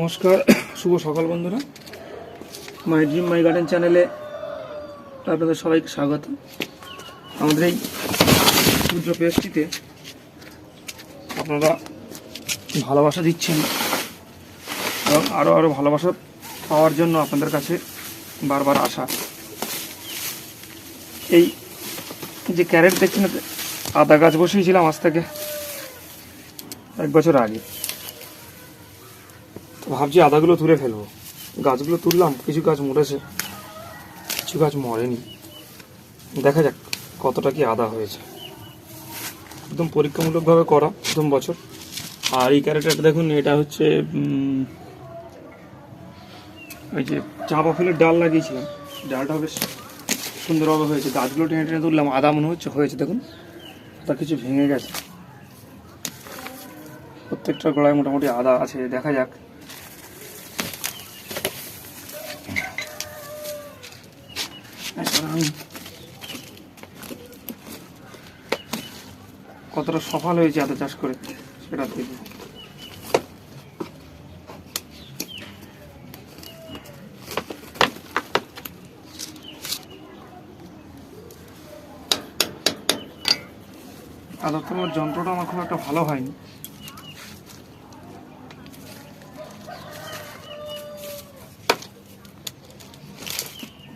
নমস্কার, শুভ সকাল বন্ধুরা। মাই ড্রিম, মাই গার্ডেন চ্যানেলে আপনাদের সবাইকে স্বাগত। আমাদের এই ক্ষুদ্র পেজটিতে আপনারা ভালোবাসা দিচ্ছেন এবং আরও আরও ভালোবাসা পাওয়ার জন্য আপনাদের কাছে বারবার আসা এই যে ক্যারেট দেখছেন, আদা গাছ বসিয়েছিলাম আজ থেকে এক বছর আগে। তো ভাবছি আদাগুলো তুলে ফেলব। গাছগুলো তুললাম, কিছু গাছ মরেছে, কিছু গাছ মরেনি। দেখা যাক কতটা কি আদা হয়েছে। একদম পরীক্ষামূলকভাবে করা প্রথম বছর। আর এই ক্যারেটাটা দেখুন, এটা হচ্ছে ওই যে চাপা ফুলের ডাল লাগিয়েছিলাম। ডালটা বেশ সুন্দরভাবে হয়েছে। গাছগুলো টেনে টেনে তুললাম, আদা মনে হচ্ছে, হয়েছে দেখুন। আদা কিছু ভেঙে গেছে। প্রত্যেকটা গোড়ায় মোটামুটি আদা আছে, দেখা যাক এখন আমি কতটা সফল হয়েছে আদা চাষ করে? সেটা দেখব। আদা যন্ত্রটা আমার খুব একটা ভালো হয়নি।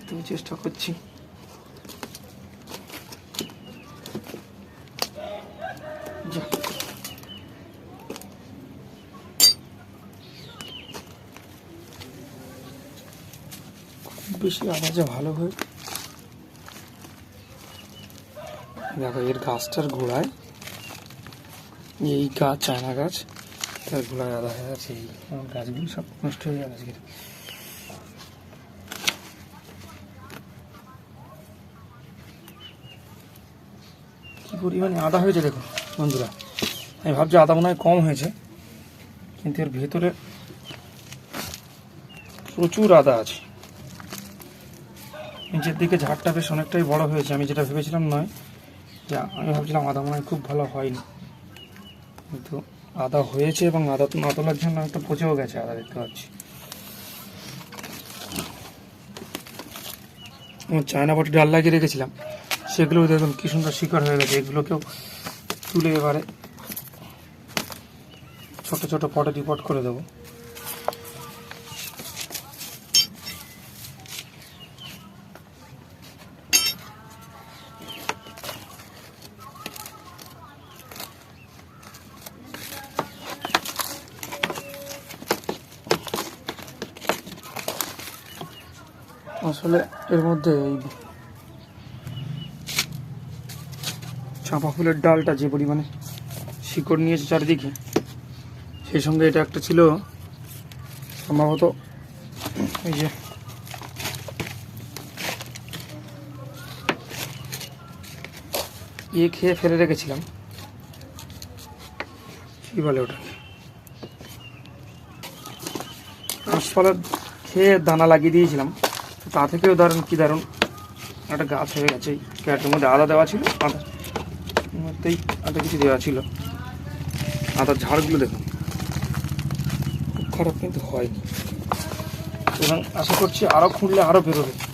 তুমি চেষ্টা করছি। বেশি আওয়াজে ভালো হয়। দেখো, এর গাছটার গোড়ায়, এই গাছ চায়না গাছ, তার গোড়ায় আদা হয়ে আছে এই গাছগুলো সব নষ্ট হয়ে যাবে আজকে। কি পরিমাণে আদা হয়েছে দেখো, বন্ধুরা। আমি ভাবছি আদা মনে কম হয়েছে, কিন্তু এর ভেতরে প্রচুর আদা আছে। নিচের দিকে ঝাড়টা বেশ অনেকটাই বড় হয়েছে, আমি যেটা ভেবেছিলাম নয়, যে আমি ভাবছিলাম আদা মনে খুব ভালো হয়নি। কিন্তু আদা হয়েছে এবং আদা তো না তোলার জন্য একটা পচেও গেছে আদা, দেখতে পাচ্ছি। চায়না বটি ডাল লাগিয়ে রেখেছিলাম। সেগুলো দেখুন, কি সুন্দর শিকড় হয়ে গেছে। এগুলোকেও তুলে এবারে ছোট ছোট পটে রিপোর্ট করে দেবো। আসলে এর মধ্যে এই চাঁপা ফুলের ডালটা যে পরিমাণে শিকড় নিয়েছে চারিদিকে, সেই সঙ্গে এটা একটা ছিল সম্ভবত এই যে ইয়ে খেয়ে ফেলে রেখেছিলাম। কি বলে ওটা? কাঁচপালা খেয়ে দানা লাগিয়ে দিয়েছিলাম। তো থেকেও দারুণ, কি দারুণ। একটা গাছ হয়ে গেছে, এই ক্যারেটের মধ্যে আদা দেওয়া ছিল আদা এর মধ্যেই আদা কিছু দেওয়া ছিল। আদার ঝাড়গুলো দেখুন। খুব খারাপ কিন্তু হয়নি। এবং আশা করছি আরও খুঁড়লে আরও বেরোবে।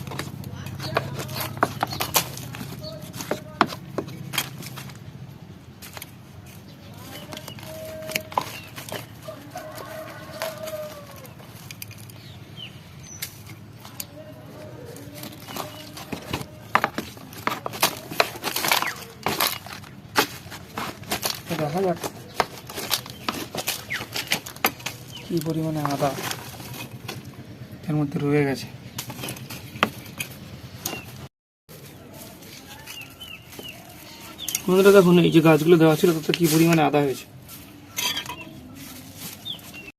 দেখা যাক। কি পরিমাণে আদা এর মধ্যে রয়ে গেছে। বন্ধুরা, দেখুন, এই যে গাছগুলো দেওয়া ছিল, তাতে কি পরিমাণে আদা হয়েছে?